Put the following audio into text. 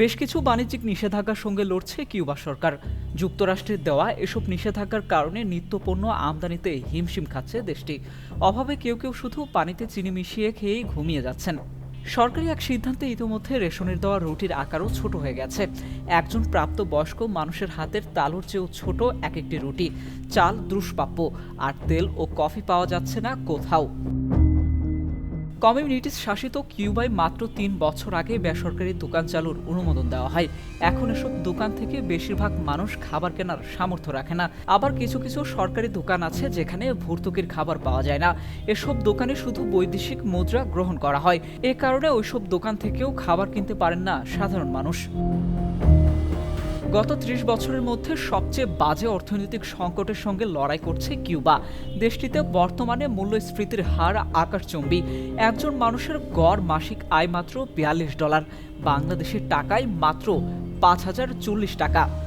বেশ কিছু বাণিজ্যিক নিষেধাজ্ঞার সঙ্গে লড়ছে কিউবা সরকার। যুক্তরাষ্ট্রের দেওয়া এসব নিষেধাজ্ঞার কারণে নিত্যপণ্য আমদানিতে হিমশিম খাচ্ছে দেশটি। অভাবে কেউ কেউ শুধু পানিতে চিনি মিশিয়ে খেয়েই ঘুমিয়ে যাচ্ছেন। সরকারি এক সিদ্ধান্তে ইতিমধ্যে রেশনের দেওয়া রুটির আকারও ছোট হয়ে গেছে। একজন প্রাপ্ত বয়স্ক মানুষের হাতের তালুর চেয়েও ছোট এক একটি রুটি। চাল, দুষ্প্রাপ্য, আর তেল ও কফি পাওয়া যাচ্ছে না কোথাও। কমিউনিটিস শাসিত কিউবায় মাত্র তিন বছর আগে বেসরকারি দোকান চালুর অনুমোদন দেওয়া হয়। এখন এসব দোকান থেকে বেশিরভাগ মানুষ খাবার কেনার সামর্থ্য রাখে না। আবার কিছু কিছু সরকারি দোকান আছে যেখানে ভর্তুকির খাবার পাওয়া যায় না। এসব দোকানে শুধু বৈদেশিক মুদ্রা গ্রহণ করা হয়। এ কারণে ওইসব দোকান থেকেও খাবার কিনতে পারেন না সাধারণ মানুষ। গত ত্রিশ বছরের মধ্যে সবচেয়ে বাজে অর্থনৈতিক সংকটের সঙ্গে লড়াই করছে কিউবা। দেশটিতে বর্তমানে মূল্যস্ফীতির হার আকাশচম্বী। একজন মানুষের গড় মাসিক আয় মাত্র বিয়াল্লিশ ডলার। বাংলাদেশের টাকায় মাত্র পাঁচ হাজার চল্লিশ টাকা।